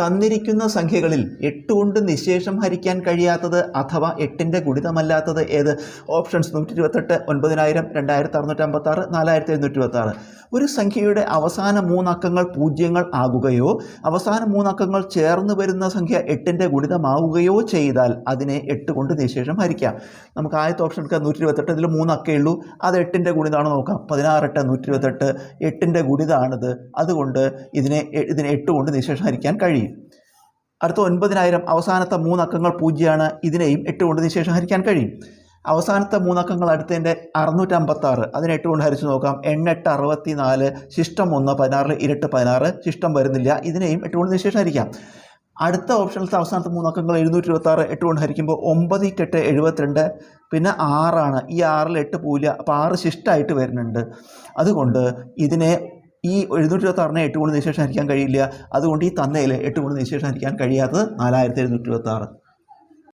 തന്നിരിക്കുന്ന സംഖ്യകളിൽ എട്ട് കൊണ്ട് നിശേഷം ഹരിക്കാൻ കഴിയാത്തത് അഥവാ എട്ടിന്റെ ഗുണിതമല്ലാത്തത് ഏത്? ഓപ്ഷൻസ് നൂറ്റി ഇരുപത്തെട്ട് ഒൻപതിനായിരം രണ്ടായിരത്തി അറുന്നൂറ്റി അമ്പത്താറ് നാലായിരത്തി എഴുന്നൂറ്റി ഇരുപത്താറ് ഒരു സംഖ്യയുടെ അവസാന മൂന്നക്കങ്ങൾ പൂജ്യങ്ങൾ ആകുകയോ അവസാന മൂന്നക്കങ്ങൾ ചേർന്ന് വരുന്ന സംഖ്യ എട്ടിന്റെ ഗുണിതമാവുകയോ ചെയ്താൽ അതിനെ എട്ട് കൊണ്ട് നിശേഷം ഹരിക്കാം. നമുക്ക് ആദ്യത്തെ ഓപ്ഷൻ എടുക്കാം. നൂറ്റി ഇരുപത്തെട്ട് ഇതിൽ മൂന്നക്കേ ഉള്ളൂ. അത് എട്ടിന്റെ ഗുണിതാണ് നോക്കാം. പതിനാറെട്ട് നൂറ്റി ഇരുപത്തെട്ട് എട്ടിന്റെ ഗുണിതാണിത്. അതുകൊണ്ട് ഇതിനെ ഇതിനെ എട്ട് കൊണ്ട് നിശേഷം ഹരിക്കാൻ കഴിയും. അടുത്ത ഒൻപതിനായിരം അവസാനത്തെ മൂന്നക്കങ്ങൾ പൂജ്യമാണ് ഇതിനെയും എട്ട് കൊണ്ട് നിശേഷം ഹരിക്കാൻ കഴിയും. അവസാനത്തെ മൂന്നക്കങ്ങൾ അടുത്തതിന്റെ അറുന്നൂറ്റമ്പത്താറ് അതിനെ എട്ട് കൊണ്ട് ഹരിച്ചു നോക്കാം. എണ്ണെട്ട് അറുപത്തി നാല് ശിഷ്ടം ഒന്ന് പതിനാറിൽ ഇരട്ട് പതിനാറ് ശിഷ്ടം വരുന്നില്ല ഇതിനെയും എട്ട് കൊണ്ട് നിശേഷം ഹരിക്കാം. അടുത്ത ഓപ്ഷനിലത്തെ അവസാനത്തെ മൂന്നക്കങ്ങൾ എഴുന്നൂറ്റി ഇരുപത്താറ് എട്ട് കൊണ്ട് ഹരിക്കുമ്പോൾ ഒമ്പത് കെട്ട് എഴുപത്തിരണ്ട് പിന്നെ ആറാണ്. ഈ ആറിൽ എട്ട് പൂല അപ്പോൾ ആറ് ശിഷ്ടമായിട്ട് വരുന്നുണ്ട്. അതുകൊണ്ട് ഇതിനെ ഈ എഴുന്നൂറ്റി ഇരുപത്തി ആറിനെ എട്ട് കൊണ്ട് നിശേഷം ഹരിക്കാൻ കഴിയില്ല. അതുകൊണ്ട് ഈ തന്നയിൽ എട്ട് കൊണ്ട് നിശേഷം ഹരിക്കാൻ കഴിയാത്തത് നാലായിരത്തി എഴുന്നൂറ്റി ഇരുപത്തി ആറ്